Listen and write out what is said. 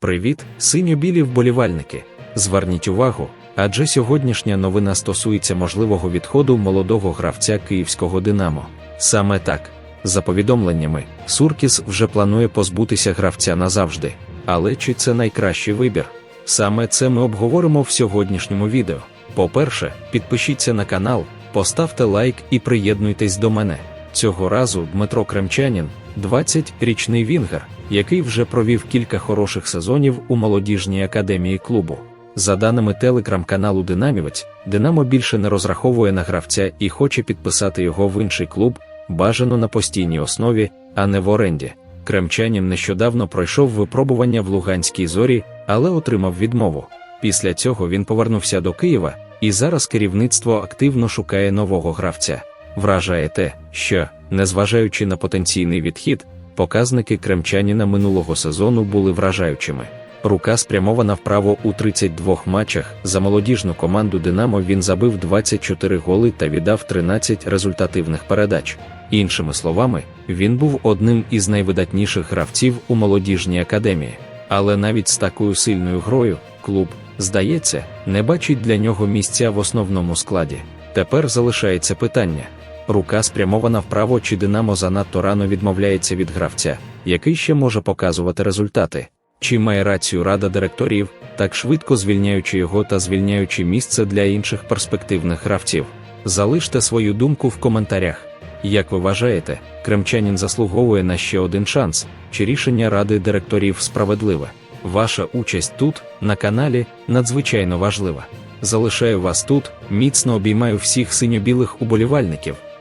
Привіт, синьо-білі вболівальники! Зверніть увагу, адже сьогоднішня новина стосується можливого відходу молодого гравця київського Динамо. Саме так, за повідомленнями, Суркіс вже планує позбутися гравця назавжди. Але чи це найкращий вибір? Саме це ми обговоримо в сьогоднішньому відео. По-перше, підпишіться на канал, поставте лайк і приєднуйтесь до мене. Цього разу Дмитро Кремчанін, 20-річний вінгер, який вже провів кілька хороших сезонів у молодіжній академії клубу. За даними телеграм-каналу Динамівець, Динамо більше не розраховує на гравця і хоче підписати його в інший клуб, бажано на постійній основі, а не в оренді. Кремчанін нещодавно пройшов випробування в Луганській зорі, але отримав відмову. Після цього він повернувся до Києва, і зараз керівництво активно шукає нового гравця. Вражає те, що, незважаючи на потенційний відхід, показники кремчаніна минулого сезону були вражаючими. Рука спрямована вправо у 32 матчах. За молодіжну команду Динамо він забив 24 голи та віддав 13 результативних передач. Іншими словами, він був одним із найвидатніших гравців у молодіжній академії. Але навіть з такою сильною грою клуб, здається, не бачить для нього місця в основному складі. Тепер залишається питання. Рука спрямована вправо, чи Динамо занадто рано відмовляється від гравця, який ще може показувати результати. Чи має рацію рада директорів, так швидко звільняючи його та звільняючи місце для інших перспективних гравців? Залиште свою думку в коментарях. Як ви вважаєте, кремчанін заслуговує на ще один шанс, чи рішення ради директорів справедливе? Ваша участь тут, на каналі, надзвичайно важлива. Залишаю вас тут, міцно обіймаю всіх синьо-білих уболівальників,